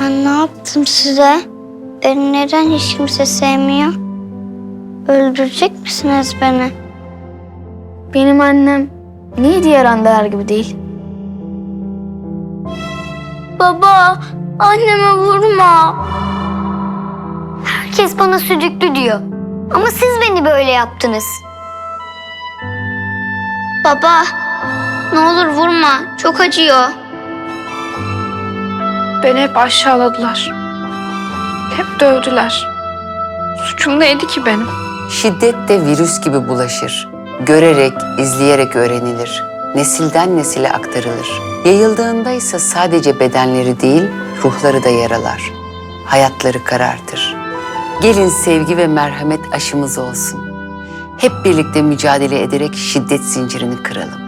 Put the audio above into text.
Ben ne yaptım size? Beni neden hiç kimse sevmiyor? Öldürecek misiniz beni? Benim annem niye diğer anneler gibi değil? Baba, anneme vurma. Herkes bana südüklü diyor. Ama siz beni böyle yaptınız. Baba, ne olur vurma. Çok acıyor. Beni hep aşağıladılar. Hep dövdüler. Suçum neydi ki benim? Şiddet de virüs gibi bulaşır. Görerek, izleyerek öğrenilir. Nesilden nesile aktarılır. Yayıldığında ise sadece bedenleri değil, ruhları da yaralar. Hayatları karartır. Gelin sevgi ve merhamet aşımız olsun. Hep birlikte mücadele ederek şiddet zincirini kıralım.